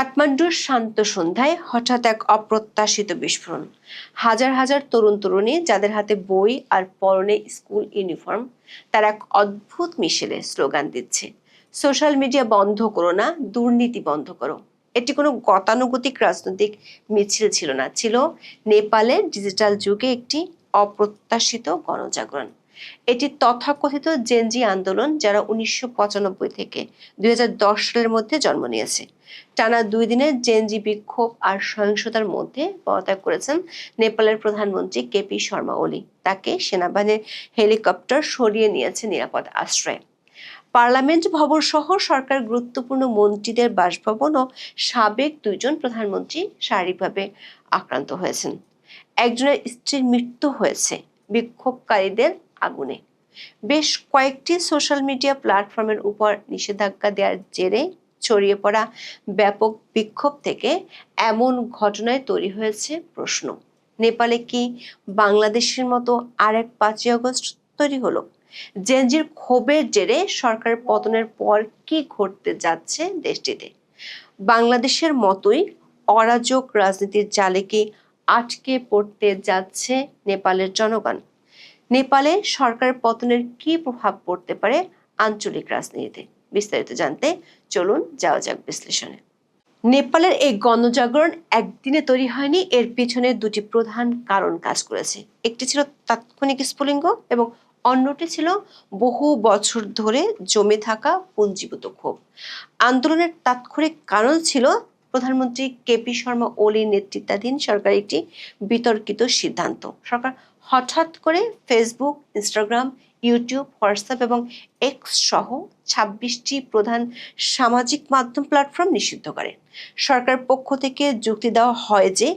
কাঠমান্ডুর শান্ত সন্ধ্যায় হঠাৎ এক অপ্রত্যাশিত বিস্ফোরণ। হাজার হাজার তরুণ তরুণী যাদের হাতে বই আর পরনে স্কুল ইউনিফর্ম, তার এক অদ্ভুত মিশেলে স্লোগান দিচ্ছে, সোশ্যাল মিডিয়া বন্ধ করো না, দুর্নীতি বন্ধ করো। এটি কোনো গতানুগতিক রাজনৈতিক মিছিল ছিল না, ছিল নেপালের ডিজিটাল যুগে একটি অপ্রত্যাশিত গণজাগরণ। এটি তথাকথিত জেনজি আন্দোলন যারা উনিশশো পঁচানব্বই থেকে দুই সালের মধ্যে জন্ম নিয়েছে। টানা দুই দিনের জেনজি বিক্ষোভ আর সহিংসতার মধ্যে পদত্যাগ করেছেন নেপালের প্রধানমন্ত্রী কেপি শর্মা ওলি। তাকে সেনাবাহিনীর হেলিকপ্টার সরিয়ে নিয়েছে নিরাপদ আশ্রয়ে। পার্লামেন্ট ভবন সহ সরকার গুরুত্বপূর্ণ মন্ত্রীদের বাসভবন ও সাবেক দুইজন প্রধানমন্ত্রী শারীরিকভাবে আক্রান্ত হয়েছেন। একজনের স্ত্রীর মৃত্যু হয়েছে। বিক্ষোভকারীদের আগুনে। বেশ কয়েকটি সোশ্যাল মিডিয়া প্ল্যাটফর্মের উপর নিষেধাজ্ঞা দেওয়ার জেরে ছড়িয়ে পড়া ব্যাপক বিক্ষোভ থেকে এমন ঘটনায় তৈরি হয়েছে প্রশ্ন। নেপালে কি বাংলাদেশের মতো আরেক পাঁচই আগস্ট তৈরি হলো? জেনজির ক্ষোভের জেরে সরকার পতনের পর কি ঘটতে যাচ্ছে দেশটিতে? বাংলাদেশের মতোই অরাজক রাজনীতির জালে কি আটকে পড়তে যাচ্ছে নেপালের জনগণ? নেপালে সরকার পতনের কি প্রভাব পড়তে পারে আঞ্চলিক রাজনীতিতে? বিস্তারিত জানতে চলুন যাওয়া যাক বিশ্লেষণে। নেপালের এই গণজাগরণ একদিনে তৈরি হয়নি, এর পিছনে দুটি প্রধান কারণ কাজ করেছে। একটি ছিল তাৎক্ষণিক স্ফুলিঙ্গ এবং অন্যটি ছিল বহু বছর ধরে জমে থাকা পুঞ্জীভূত ক্ষোভ। আন্দোলনের তাৎক্ষণিক কারণ ছিল প্রধানমন্ত্রী কেপি শর্মা ওলির নেতৃত্বাধীন সরকার একটি বিতর্কিত সিদ্ধান্ত। সরকার হঠাৎ করে ফেসবুক ইনস্টাগ্রাম ইউটিউব হোয়াটসঅ্যাপ এবং এক্স সহ ছাব্বিশটি প্রধান সামাজিক মাধ্যম প্ল্যাটফর্ম নিষিদ্ধ করে। সরকার পক্ষ থেকে যুক্তি দেওয়া হয় যে,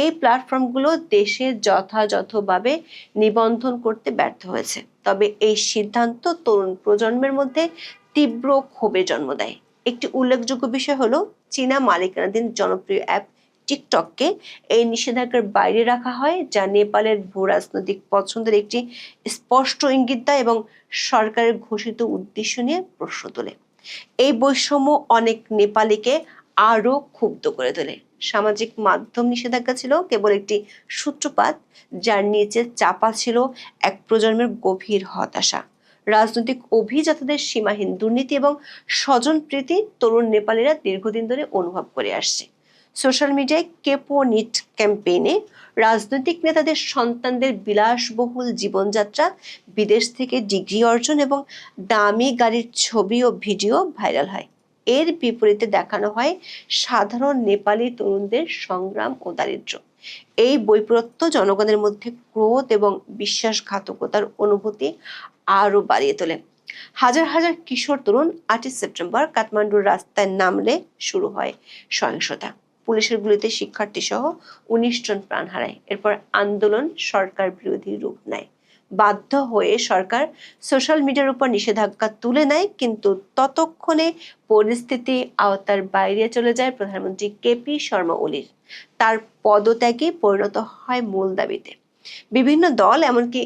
এই প্ল্যাটফর্মগুলো দেশে যথাযথভাবে নিবন্ধন করতে ব্যর্থ হয়েছে। তবে এই সিদ্ধান্ত তরুণ প্রজন্মের মধ্যে তীব্র ক্ষোভের জন্ম দেয়। একটি উল্লেখযোগ্য বিষয় হলো, চীনা মালিকানাধীন জনপ্রিয় অ্যাপ টিকটককে এই নিষেধাজ্ঞার বাইরে রাখা হয়, যা নেপালের ভূ রাজনৈতিক পছন্দের একটি স্পষ্ট ইঙ্গিত দেয় এবং সরকারের ঘোষিত উদ্দেশ্য নিয়ে প্রশ্ন তোলে। এই বৈষম্য অনেক নেপালিকে আরও ক্ষুব্ধ করে তোলে। সামাজিক মাধ্যম নিষেধাজ্ঞা ছিল কেবল একটি সূত্রপাত, যার নিচে চাপা ছিল এক প্রজন্মের গভীর হতাশা। রাজনৈতিক অভিজাতদের সীমাহীন দুর্নীতি এবং স্বজনপ্রীতি তরুণ নেপালিরা দীর্ঘদিন ধরে অনুভব করে আসছে। সোশ্যাল মিডিয়ায় কেপো নিট ক্যাম্পেইনে রাজনৈতিক নেতাদের সন্তানদের বিলাসবহুল জীবনযাত্রা, বিদেশ থেকে ডিগ্রি অর্জন এবং দামি গাড়ির ছবি ও ভিডিও ভাইরাল হয়। এর বিপরীতে দেখানো হয় সাধারণ নেপালি তরুণদের সংগ্রাম ও দারিদ্র্য এই বৈপরত্য জনগণের মধ্যে ক্রোধ এবং বিশ্বাসঘাতকতার অনুভূতি আরও বাড়িয়ে তোলে। হাজার হাজার কিশোর তরুণ আটই সেপ্টেম্বর কাঠমান্ডুর রাস্তায় নামলে শুরু হয় সহিংসতা। পুলিশের গুলিতে শিক্ষার্থী সহ উনিশ জন প্রাণ হারায়। এরপর আন্দোলন সরকার বিরোধী রূপ নেয়। বাধ্য হয়ে সরকার সোশ্যাল মিডিয়ার উপর নিষেধাজ্ঞা তুলে নেয়, কিন্তু ততক্ষণে পরিস্থিতি আওতার বাইরে চলে যায় প্রধানমন্ত্রী কেপি শর্মা ওলির। তার পদত্যাগে পরিণত হয় মূল দাবিতে। বিভিন্ন দল, এমনকি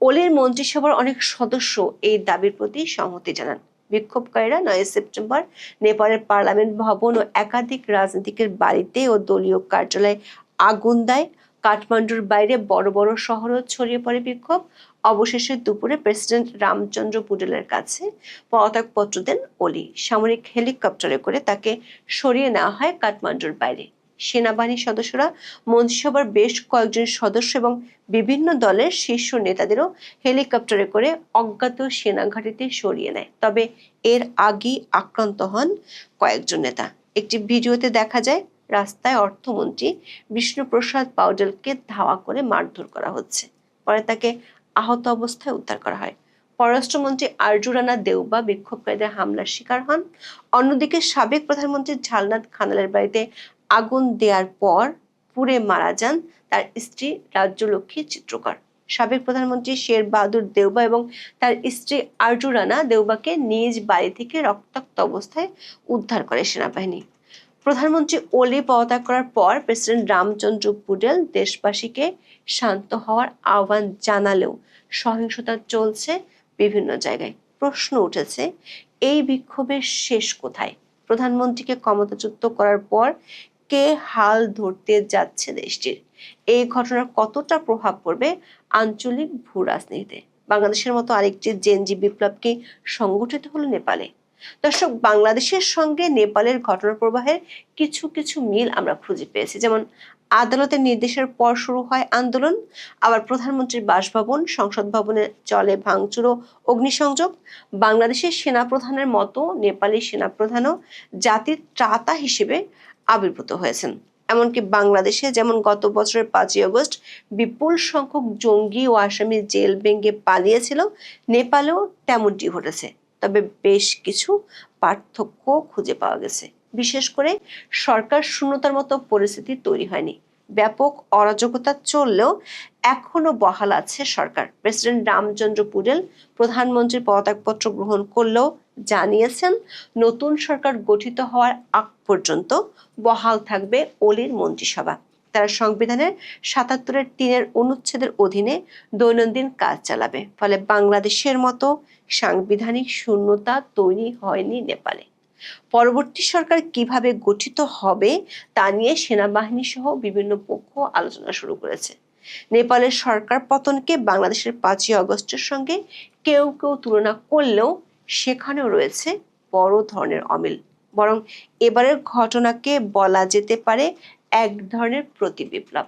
ওলির মন্ত্রিসভার অনেক সদস্য এই দাবির প্রতি সংহতি জানান। বিক্ষোভকারীরা নয় সেপ্টেম্বর নেপালের পার্লামেন্ট ভবন ও একাধিক রাজনীতিকের বাড়িতে ও দলীয় কার্যালয়ে আগুন দেয়। কাঠমান্ডুর বাইরে বড় বড় শহরও ছড়িয়ে পড়ে বিক্ষোভ। অবশেষে দুপুরে প্রেসিডেন্ট রামচন্দ্র পুডেলের কাছে পদত্যাগপত্র দেন ওলি সামরিক হেলিকপ্টারে করে তাকে সরিয়ে নেওয়া হয় কাঠমান্ডুর বাইরে। সেনাবাহিনীর সদস্যরা মন্ত্রিসভার বেশ কয়েকজন সদস্য এবং বিভিন্ন দলের শীর্ষ নেতাদেরও হেলিকপ্টারে করে অজ্ঞাত সেনা ঘাঁটিতে সরিয়ে নেয়। তবে এর আগেই আক্রান্ত হন কয়েকজন নেতা। একটি ভিডিওতে দেখা যায়, রাস্তায় অর্থমন্ত্রী বিষ্ণুপ্রসাদ পাউডেলকে ধাওয়া করে মারধর করা হচ্ছে। পরে তাকে আহত অবস্থায় উদ্ধার করা হয়। পররাষ্ট্রমন্ত্রী আরজু রানা দেউবা বিক্ষোভকারীদের হামলার শিকার হন। অন্যদিকে সাবেক প্রধানমন্ত্রী ঝালনাথ খানালের বাড়িতে আগুন দেওয়ার পর পুড়ে মারা যান তার স্ত্রী রাজ্যলক্ষ্মী চিত্রকর। সাবেক প্রধানমন্ত্রী শের বাহাদুর দেউবা এবং তার স্ত্রী আরজু রানা দেউবাকে নিজ বাড়ি থেকে রক্তাক্ত অবস্থায় উদ্ধার করে সেনাবাহিনী। প্রধানমন্ত্রী ওলি পদত্যাগ করার পর প্রেসিডেন্ট রামচন্দ্র পুডেল দেশবাসীকে শান্ত হওয়ার আহ্বান জানালেও সহিংসতা চলছে বিভিন্ন জায়গায়। প্রশ্ন উঠেছে, এই বিক্ষোভের শেষ কোথায়? প্রধানমন্ত্রীকে ক্ষমতাচ্যুত করার পর কে হাল ধরতে যাচ্ছে দেশটির। এই ঘটনার কতটা প্রভাব পড়বে আঞ্চলিক ভূ রাজনীতিতে? বাংলাদেশের মতো আরেকটি জেনজি বিপ্লব কি সংগঠিত হলো নেপালে? দর্শক, বাংলাদেশের সঙ্গে নেপালের ঘটনা প্রবাহের কিছু কিছু মিল আমরা খুঁজে পেয়েছি। যেমন, আদালতের নির্দেশের পর শুরু হয় আন্দোলন, আবার প্রধানমন্ত্রীর বাসভবন, সংসদ ভবনে চলে ভাঙচুর ও অগ্নিসংযোগ, বাংলাদেশের সেনাপ্রধানের মতো নেপালি সেনাপ্রধানও জাতির ত্রাতা হিসেবে আবির্ভূত হয়েছেন। এমনকি বাংলাদেশে যেমন গত বছরের পাঁচই আগস্ট বিপুল সংখ্যক জঙ্গি ও আসামি জেল ভেঙে পালিয়েছিল, নেপালেও তেমনটি ঘটেছে। তবে বেশ কিছু পার্থক্য খুঁজে পাওয়া গেছে। বিশেষ করে সরকার শূন্যতার মতো পরিস্থিতি তৈরি হয়নি। ব্যাপক অরাজকতা চললেও এখনও বহাল আছে সরকার। প্রেসিডেন্ট রামচন্দ্র পুডেল প্রধানমন্ত্রীর পদত্যাগপত্র গ্রহণ করলেও জানিয়েছেন, নতুন সরকার গঠিত হওয়ার আগ পর্যন্ত বহাল থাকবে অলির মন্ত্রিসভা। তারা সংবিধানের সাতাত্তরের তিনের অনুচ্ছেদের অধীনে দৈনন্দিন কাজ চালাবে, ফলে বাংলাদেশের মতো সাংবিধানিক শূন্যতা তৈরি হয়নি নেপালে। পরবর্তী সরকার কীভাবে গঠিত হবে তা নিয়ে সেনাবাহিনী সহ বিভিন্ন পক্ষ আলোচনা শুরু করেছে। নেপালের সরকার পতনকে বাংলাদেশের পাঁচই আগস্টের সঙ্গে কেউ কেউ তুলনা করলেও সেখানেও রয়েছে বড় ধরনের অমিল। বরং এবারের ঘটনাকে বলা যেতে পারে এক ধরনের প্রতি বিপ্লব।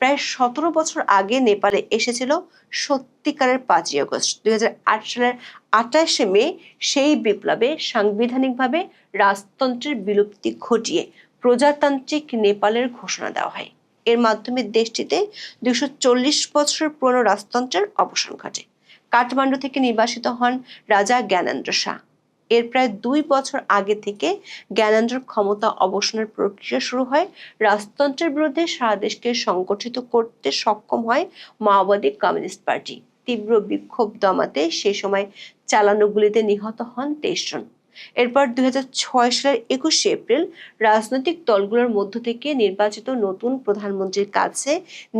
প্রায় সতেরো বছর আগে নেপালে এসেছিল সত্যিকারের পাঁচই আগস্ট। দুই সালের আঠাশে মে সেই বিপ্লবে সাংবিধানিকভাবে রাজতন্ত্রের বিলুপ্তি ঘটিয়ে প্রজাতান্ত্রিক নেপালের ঘোষণা দেওয়া হয়। এর মাধ্যমে দেশটিতে দুশো চল্লিশ বছরের পুরনো রাজতন্ত্রের অবসান ঘটে। কাঠমান্ডু থেকে নির্বাসিত হন রাজা জ্ঞানেন্দ্র শাহ। এর প্রায় দুই বছর আগে থেকে জ্ঞানেন্দ্রর ক্ষমতা অবসানের প্রক্রিয়া শুরু হয়। রাজতন্ত্রের বিরুদ্ধে সারা দেশকে সংগঠিত করতে সক্ষম হয় মাওবাদী কমিউনিস্ট পার্টি। তীব্র বিক্ষোভ দমাতে সে সময় চালানোগুলিতে নিহত হন তেইশ জন। এরপর দুই হাজার ছয় সালের একুশে এপ্রিল রাজনৈতিক দলগুলোর মধ্য থেকে নির্বাচিত নতুন প্রধানমন্ত্রীর কাছে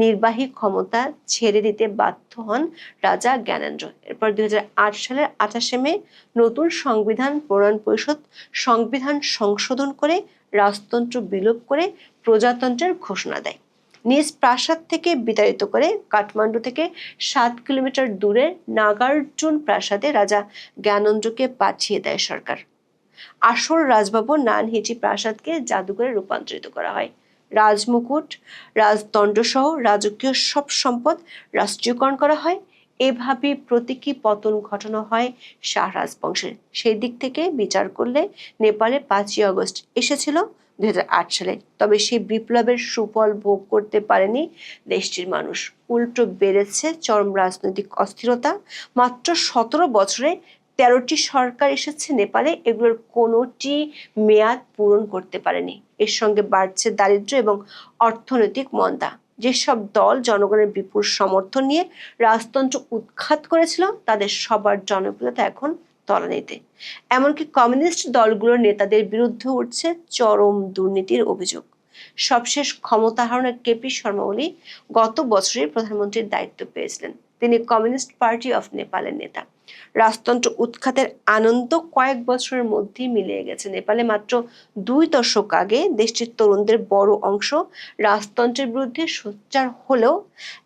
নির্বাহী ক্ষমতা ছেড়ে দিতে বাধ্য হন রাজা জ্ঞানেন্দ্র। এরপর দুই হাজার আট সালের আঠাশে মে নতুন সংবিধান প্রণয়ন পরিষদ সংবিধান সংশোধন করে রাজতন্ত্র বিলোপ করে প্রজাতন্ত্রের ঘোষণা দেয়। নিজ প্রাসাদ থেকে বিতাড়িত করে কাঠমান্ডু থেকে সাত কিলোমিটার দূরে নাগার্জুন প্রাসাদে রাজা জ্ঞানেন্দ্রকে পাঠিয়ে দেয় সরকার। আসল রাজভবন নানহিটি প্রাসাদকে জাদুঘরে রূপান্তরিত করা হয়। রাজমুকুট রাজদণ্ড সহ রাজকীয় সব সম্পদ রাষ্ট্রীয়করণ করা হয়। এভাবে প্রতীকী পতন ঘটানো হয় শাহরাজ বংশের সেই দিক থেকে বিচার করলে নেপালে পাঁচই আগস্ট এসেছিল দুই হাজার আট সালে। তবে সেই বিপ্লবের সুফল ভোগ করতে পারেনি দেশটির মানুষ। উল্টো বেড়েছে চরম রাজনৈতিক অস্থিরতা। মাত্র সতেরো বছরে তেরোটি সরকার এসেছে নেপালে, এগুলোর কোনোটি মেয়াদ পূরণ করতে পারেনি। এর সঙ্গে বাড়ছে দারিদ্র্য এবং অর্থনৈতিক মন্দা। যেসব দল জনগণের বিপুল সমর্থন নিয়ে রাজতন্ত্র উৎখাত করেছিল, তাদের সবার জনপ্রিয়তা এখন তলানিতে। এমনকি কমিউনিস্ট দলগুলোর নেতাদের বিরুদ্ধে উঠছে চরম দুর্নীতির অভিযোগ। সবশেষ ক্ষমতা হারানোর কেপি শর্মা ওলি গত বছরের প্রধানমন্ত্রীর দায়িত্ব পেয়েছিলেন। তিনি কমিউনিস্ট পার্টি অফ নেপালের নেতা। রাজতন্ত্র উৎখাতের আনন্দ কয়েক বছরের মধ্যেই মিলিয়ে গেছে। নেপালে মাত্র দুই দশক আগে দেশটির তরুণদের বড় অংশ রাজতন্ত্রের বিরুদ্ধে সোচ্চার হলেও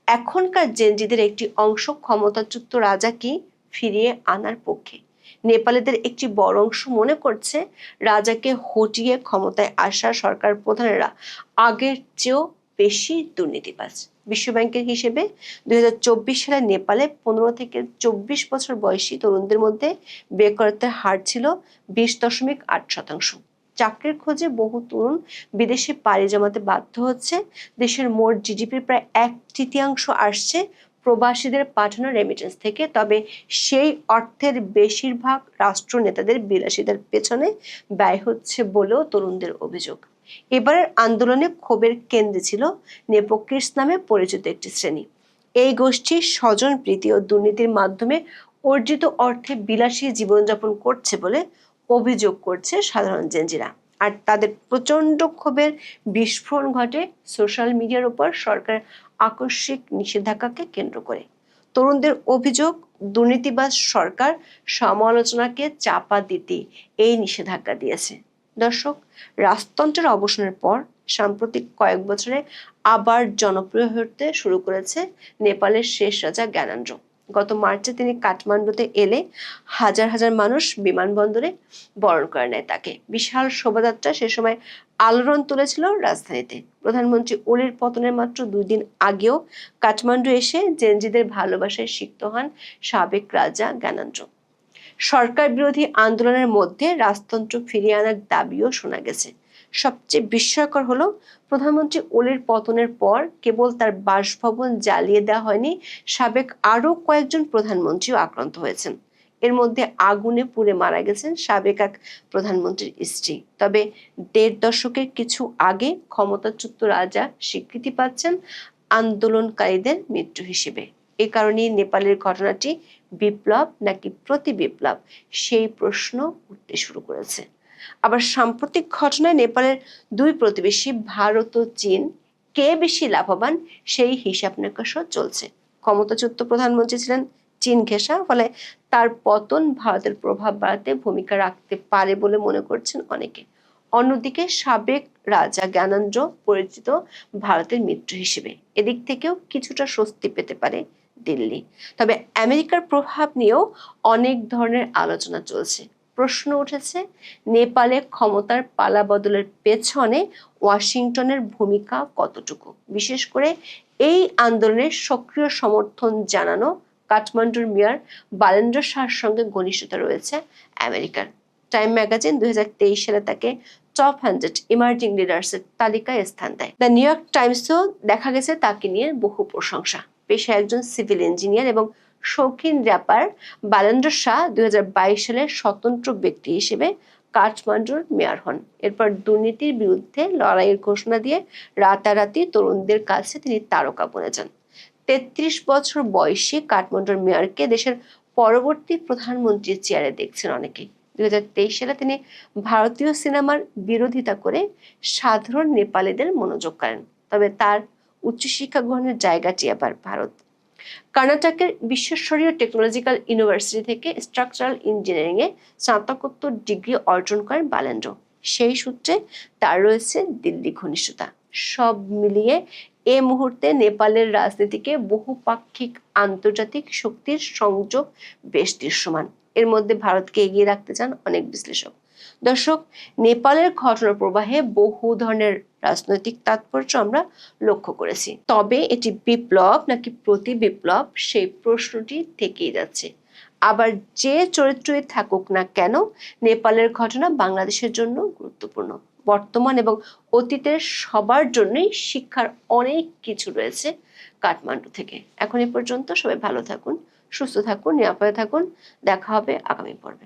এখনকার জেনজিদের একটি অংশ ক্ষমতাচ্যুত রাজাকে ফিরিয়ে আনার পক্ষে। নেপালিদের একটি বড় অংশ মনে করছে রাজাকে হটিয়ে ক্ষমতায় আসা সরকার প্রধানেরা আগের চেয়েও বেশি দুর্নীতিবাজ। বিশ্বব্যাংকের হিসেবে দুই হাজার চব্বিশ সালে নেপালে পনেরো থেকে চব্বিশ বছর বয়সী তরুণদের মধ্যে বেকারত্বের হার ছিল বিশ দশমিক আট শতাংশ। চাকরির খোঁজে বহু তরুণ বিদেশে পাড়ি জমাতে বাধ্য হচ্ছে। দেশের মোট জিডিপির প্রায় এক তৃতীয়াংশ আসছে প্রবাসীদের পাঠানো রেমিটেন্স থেকে। তবে সেই অর্থের বেশিরভাগ রাষ্ট্র নেতাদের বিলাসিতার পেছনে ব্যয় হচ্ছে বলেও তরুণদের অভিযোগ। এবারের আন্দোলনে ক্ষোভের কেন্দ্রে ছিল নেপোক্রিস নামে পরিচিত একটি শ্রেণি। এই গোষ্ঠী স্বজন, প্রীতি ও দুর্নীতির মাধ্যমে অর্জিত অর্থে বিলাসী জীবনযাপন করছে বলে অভিযোগ করছে সাধারণ জেনজিরা। আর তাদের প্রচণ্ড ক্ষোভের বিস্ফোরণ ঘটে সোশ্যাল মিডিয়ার উপর সরকার আকস্মিক নিষেধাজ্ঞাকে কেন্দ্র করে। তরুণদের অভিযোগ, দুর্নীতিবাজ সরকার সমালোচনাকে চাপা দিতে এই নিষেধাজ্ঞা দিয়েছে। দর্শক, রাজতন্ত্রের অবসানের পর সাম্প্রতিক কয়েক বছরে আবার জনপ্রিয় হতে শুরু করেছে নেপালের শেষ রাজা জ্ঞানেন্দ্র। গত মার্চে তিনি কাঠমান্ডুতে এলে হাজার হাজার মানুষ বিমানবন্দরে বরণ করে নেয় তাকে। বিশাল শোভাযাত্রা সে সময় আলোড়ন তুলেছিল রাজধানীতে। প্রধানমন্ত্রী ওলির পতনের মাত্র দুই দিন আগেও কাঠমান্ডু এসে জেনজিদের ভালোবাসায় সিক্ত হন সাবেক রাজা জ্ঞানেন্দ্র। সরকার বিরোধী আন্দোলনের মধ্যে রাজতন্ত্র ফিরিয়ে আনার দাবিও শোনা গেছে। সবচেয়ে বিস্ময়কর হলো, প্রধানমন্ত্রী ওলির পতনের পর কেবল তার বাসভবন জ্বালিয়ে দেওয়া হয়নি, সাবেক আরও কয়েকজন প্রধানমন্ত্রীও আক্রান্ত হয়েছেন। এর মধ্যে আগুনে পুড়ে মারা গেছেন সাবেক এক প্রধানমন্ত্রীর স্ত্রী। তবে দেড় দশকের কিছু আগে ক্ষমতাচ্যুত রাজা স্বীকৃতি পাচ্ছেন আন্দোলনকারীদের মৃত্যু হিসেবে। এ কারণেই নেপালের ঘটনাটি বিপ্লব নাকি প্রতি বিপ্লব? সেই প্রশ্ন উঠতে শুরু করেছে। আবার সাম্প্রতিক ঘটনায় নেপালের দুই প্রতিবেশী, ভারত ও চীন, কে বেশি লাভবান সেই হিসাব নিকাশও চলছে। ক্ষমতাচ্যুত প্রধানমন্ত্রী ছিলেন চীন ঘেঁষা, ফলে তার পতন ভারতের প্রভাব বাড়াতে ভূমিকা রাখতে পারে বলে মনে করছেন অনেকে। অন্যদিকে সাবেক রাজা জ্ঞানেন্দ্র পরিচিত ভারতের মিত্র হিসেবে। এদিক থেকেও কিছুটা স্বস্তি পেতে পারে দিল্লি। তবে আমেরিকার প্রভাব নিয়েও অনেক ধরনের আলোচনা চলছে। প্রশ্ন উঠেছে, নেপালে ক্ষমতার পালা বদলের পেছনে ওয়াশিংটনের ভূমিকা কতটুকু? বিশেষ করে এই আন্দোলনের সক্রিয় সমর্থন জানানো কাঠমান্ডুর মেয়র বালেন্দ্র শাহর সঙ্গে ঘনিষ্ঠতা রয়েছে আমেরিকার। টাইম ম্যাগাজিন দুই হাজার তেইশ সালে তাকে টপ হান্ড্রেড ইমার্জিং লিডার্সের তালিকায় স্থান দেয়। দ্য নিউ ইয়র্ক টাইমসও দেখা গেছে তাকে নিয়ে বহু প্রশংসা। পেশায় একজন সিভিল ইঞ্জিনিয়ার এবং শৌখিন র্যাপার বালেন্দ্র শাহ দুই সালে স্বতন্ত্র ব্যক্তি হিসেবে কাঠমান্ডুর মেয়র হন। এরপর দুর্নীতির বিরুদ্ধে লড়াইয়ের ঘোষণা দিয়ে রাতারাতি তরুণদের কাছে তিনি তারকা বনে যান। তেত্রিশ বছর বয়সী কাঠমান্ডুর মেয়রকে দেশের পরবর্তী প্রধানমন্ত্রীর চেয়ারে দেখছেন অনেকে। দুই সালে তিনি ভারতীয় সিনেমার বিরোধিতা করে সাধারণ নেপালিদের মনোযোগ করেন। তবে তার উচ্চশিক্ষা গ্রহণের জায়গাটি আবার ভারত। কর্ণাটকের বিশ্বস্তরীয় টেকনোলজিক্যাল ইউনিভার্সিটি থেকে স্ট্রাকচারাল ইঞ্জিনিয়ারিং এ স্নাতকোত্তর ডিগ্রি অর্জন করেন বালেন্দ্র। সেই সূত্রে তার রয়েছে দিল্লি ঘনিষ্ঠতা। সব মিলিয়ে এ মুহূর্তে নেপালের রাজনীতিকে বহুপাক্ষিক আন্তর্জাতিক শক্তির সংযোগ বেশ দৃশ্যমান। এর মধ্যে ভারতকে এগিয়ে রাখতে চান অনেক বিশ্লেষক। দর্শক, নেপালের ঘটনা প্রবাহে বহু ধরনের রাজনৈতিক তাৎপর্য আমরা লক্ষ্য করেছি। তবে এটি বিপ্লব নাকি প্রতি বিপ্লব সেই প্রশ্নটি থেকেই যাচ্ছে। আবার যে চরিত্রই থাকুক না কেন, নেপালের ঘটনা বাংলাদেশের জন্য গুরুত্বপূর্ণ। বর্তমান এবং অতীতের সবার জন্যই শিক্ষার অনেক কিছু রয়েছে কাঠমান্ডু থেকে। এখন এ পর্যন্ত সবাই ভালো থাকুন, সুস্থ থাকুন, নিরাপদে থাকুন। দেখা হবে আগামী পর্বে।